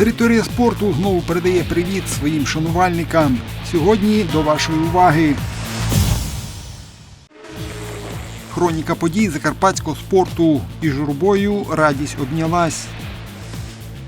Територія спорту знову передає привіт своїм шанувальникам. Сьогодні до вашої уваги. Хроніка подій закарпатського спорту і журбою радість обнялась.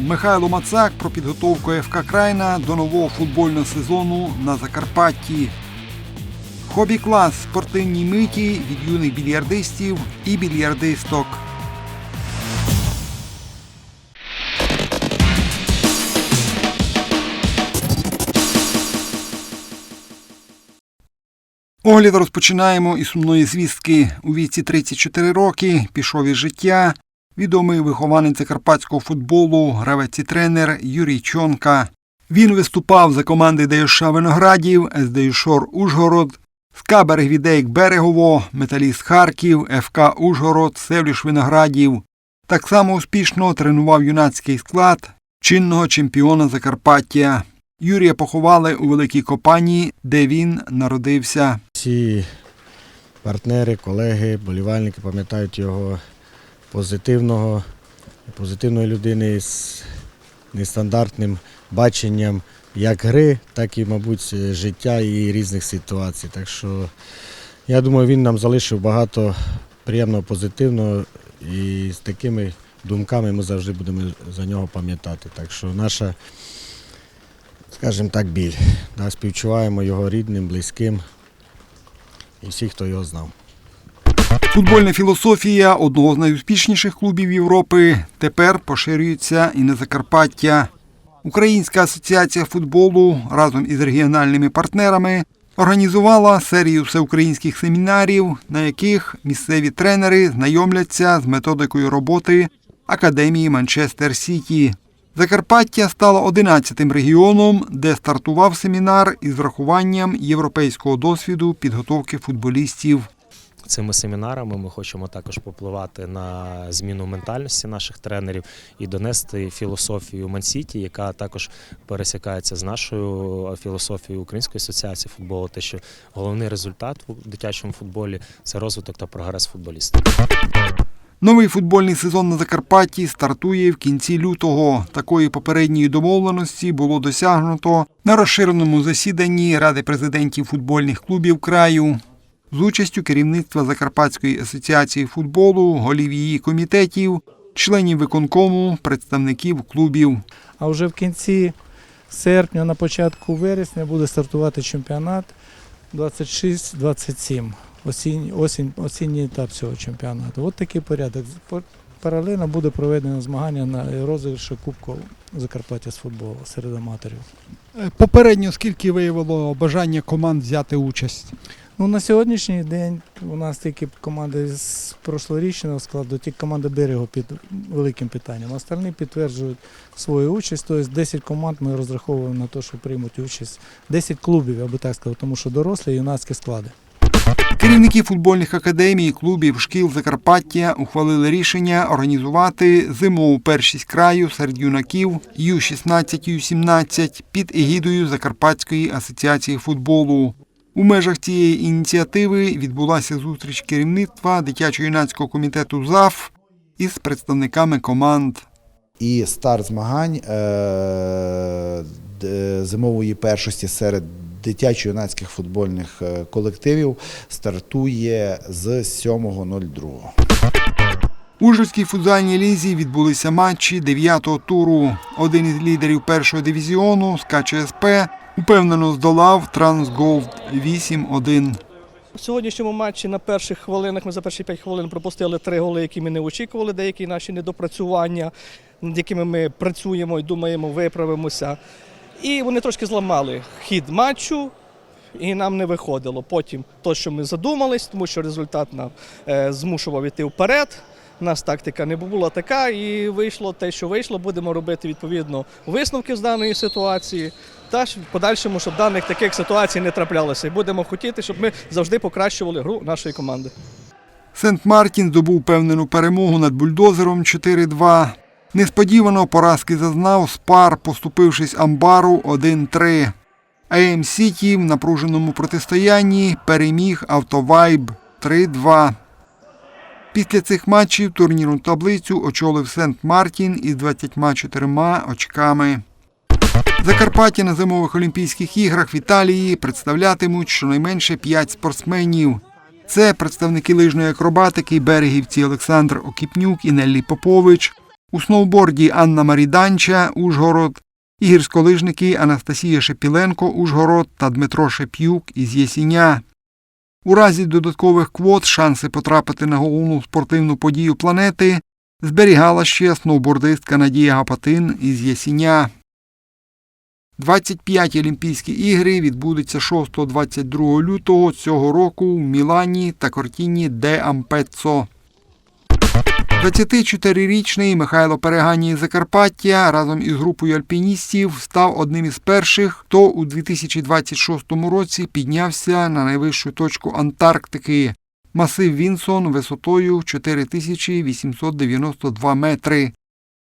Михайло Мацак про підготовку ФК Крайна до нового футбольного сезону на Закарпатті. Хобі-клас спортивні миті від юних більярдистів і більярдисток. Огляд розпочинаємо із сумної звістки. У віці 34 роки пішов із життя відомий вихованець закарпатського футболу, гравець і тренер Юрій Чонка. Він виступав за команди ДЮШ Виноградів, СДЮШОР Ужгород, СКА Берегвідейк Берегово, Металіст Харків, ФК Ужгород, Севліш Виноградів. Так само успішно тренував юнацький склад чинного чемпіона Закарпаття. Юрія поховали у Великій Копані, де він народився. Всі партнери, колеги, болівальники пам'ятають його позитивного, позитивної людини з нестандартним баченням як гри, так і, мабуть, життя і різних ситуацій. Так що я думаю, він нам залишив багато приємного, позитивного і з такими думками ми завжди будемо за нього пам'ятати. Так що наша, скажімо так, біль. Да, співчуваємо його рідним, близьким і всіх, хто його знав. Футбольна філософія одного з найуспішніших клубів Європи тепер поширюється і на Закарпаття. Українська асоціація футболу разом із регіональними партнерами організувала серію всеукраїнських семінарів, на яких місцеві тренери знайомляться з методикою роботи Академії Манчестер Сіті. Закарпаття стало 11-тим регіоном, де стартував семінар із врахуванням європейського досвіду підготовки футболістів. Цими семінарами ми хочемо також попливати на зміну ментальності наших тренерів і донести філософію Мансіті, яка також пересікається з нашою філософією Української асоціації футболу. Те, що головний результат у дитячому футболі це розвиток та прогрес футболіста. Новий футбольний сезон на Закарпатті стартує в кінці лютого. Такої попередньої домовленості було досягнуто на розширеному засіданні Ради президентів футбольних клубів краю з участю керівництва Закарпатської асоціації футболу, голів її комітетів, членів виконкому, представників клубів. А вже в кінці серпня, на початку вересня буде стартувати чемпіонат 26-27. Осінь, осінь, осінній етап цього чемпіонату. От такий порядок. Паралельно буде проведено змагання на розіграші Кубку Закарпаття з футболу серед аматорів. Е, Попередньо скільки виявило бажання команд взяти участь? Ну, на сьогоднішній день у нас тільки команди з прошлорічного складу, тільки команда берегу під великим питанням. Остальні підтверджують свою участь. Тобто 10 команд ми розраховуємо на те, що приймуть участь. 10 клубів, я би так сказав, тому що дорослі і юнацькі склади. Керівники футбольних академій, клубів, шкіл Закарпаття ухвалили рішення організувати зимову першість краю серед юнаків Ю-16 Ю-17 під егідою Закарпатської асоціації футболу. У межах цієї ініціативи відбулася зустріч керівництва дитячо-юнацького комітету ЗАФ із представниками команд. І старт змагань е, зимової першості серед дитячо-юнацьких футбольних е, колективів стартує з 7.02. У Ужгородській футзальній лізі відбулися матчі 9-го туру. Один із лідерів першого дивізіону з КЧСП упевнено здолав Трансголд 8-1. У сьогоднішньому матчі на перших хвилинах ми за перші 5 хвилин пропустили три голи, які ми не очікували, деякі наші недопрацювання, над якими ми працюємо і думаємо, виправимося. І вони трошки зламали хід матчу, і нам не виходило. Потім то, що ми задумались, тому що результат нам е, змушував іти вперед. У нас тактика не була така, і вийшло те, що вийшло. Будемо робити відповідно висновки з даної ситуації. Та ж в подальшому, щоб даних таких ситуацій не траплялося. І будемо хотіти, щоб ми завжди покращували гру нашої команди. Сент-Мартін здобув певнену перемогу над бульдозером 4-2. Несподівано поразки зазнав Спар, поступившись Амбару 1-3. АМ Сіті в напруженому протистоянні переміг Автовайб 3-2. Після цих матчів турнірну таблицю очолив Сент-Мартін із 24 очками. Закарпаття на зимових Олімпійських іграх в Італії представлятимуть щонайменше 5 спортсменів. Це представники лижної акробатики, берегівці Олександр Окіпнюк і Неллі Попович, у сноуборді Анна Маріданча, Ужгород, і гірськолижники Анастасія Шепіленко, Ужгород та Дмитро Шеп'юк із Єсіня. У разі додаткових квот шанси потрапити на головну спортивну подію планети зберігала ще сноубордистка Надія Гапатин із Єсіня. 25 Олімпійські ігри відбудуться 6-22 лютого цього року в Мілані та Кортіні де Ампеццо. 24-річний Михайло Перегані Закарпаття разом із групою альпіністів став одним із перших, хто у 2026 році піднявся на найвищу точку Антарктики. Масив Вінсон висотою 4892 метри.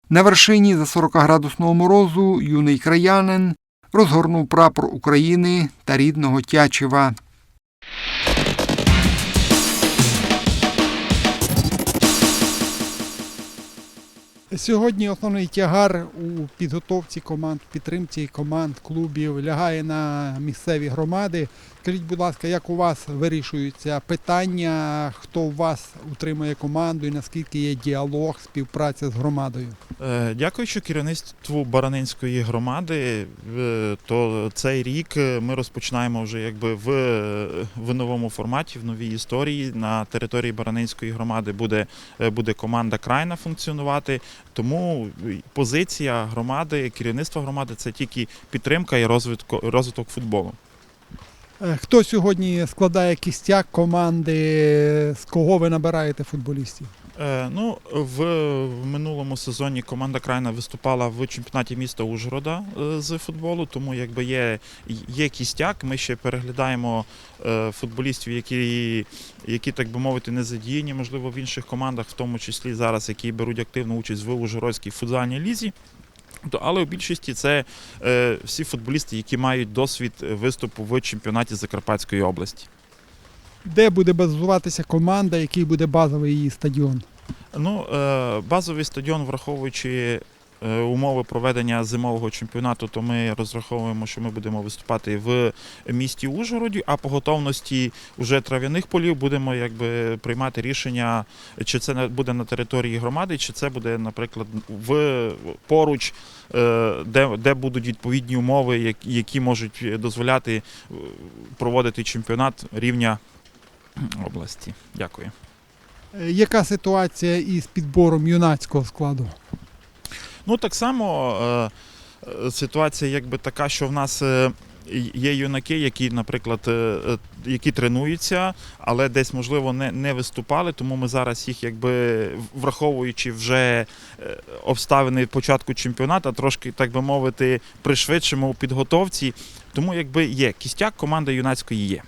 На вершині за 40-градусного морозу юний краянин розгорнув прапор України та рідного Тячева. Сьогодні основний тягар у підготовці команд, підтримці команд, клубів лягає на місцеві громади. Скажіть, будь ласка, як у вас вирішуються питання, хто у вас утримує команду і наскільки є діалог, співпраця з громадою? Е, Дякуючи керівництву Баранинської громади, е, то цей рік е, ми розпочинаємо вже якби в, в новому форматі, в новій історії. На території Баранинської громади буде, буде команда крайна функціонувати. Тому позиція громади, керівництва громади це тільки підтримка і розвиток, розвиток футболу. Е, Хто сьогодні складає кістяк команди, з кого ви набираєте футболістів? Е, ну, в, минулому сезоні команда Крайна виступала в чемпіонаті міста Ужгорода е, з футболу, тому якби є, є кістяк. Ми ще переглядаємо футболістів, які, які, так би мовити, не задіяні, можливо, в інших командах, в тому числі зараз, які беруть активну участь в Ужгородській футзальній лізі. Але у більшості це е, всі футболісти, які мають досвід виступу в чемпіонаті Закарпатської області. Де буде базуватися команда, який буде базовий її стадіон? Ну, е, базовий стадіон, враховуючи е, умови проведення зимового чемпіонату, то ми розраховуємо, що ми будемо виступати в місті Ужгороді, а по готовності вже трав'яних полів будемо якби приймати рішення, чи це буде на території громади, чи це буде, наприклад, в поруч, е, де, де будуть відповідні умови, які- можуть дозволяти е, проводити чемпіонат рівня області. Дякую. Е, Яка ситуація із підбором юнацького складу? Ну так само е, е, ситуація якби така, що в нас. е, Є юнаки, які, наприклад, які тренуються, але десь можливо не, не виступали. Тому ми зараз їх, якби враховуючи вже обставини початку чемпіонату, трошки так би мовити, пришвидшимо у підготовці. Тому якби є кістяк команди юнацької є.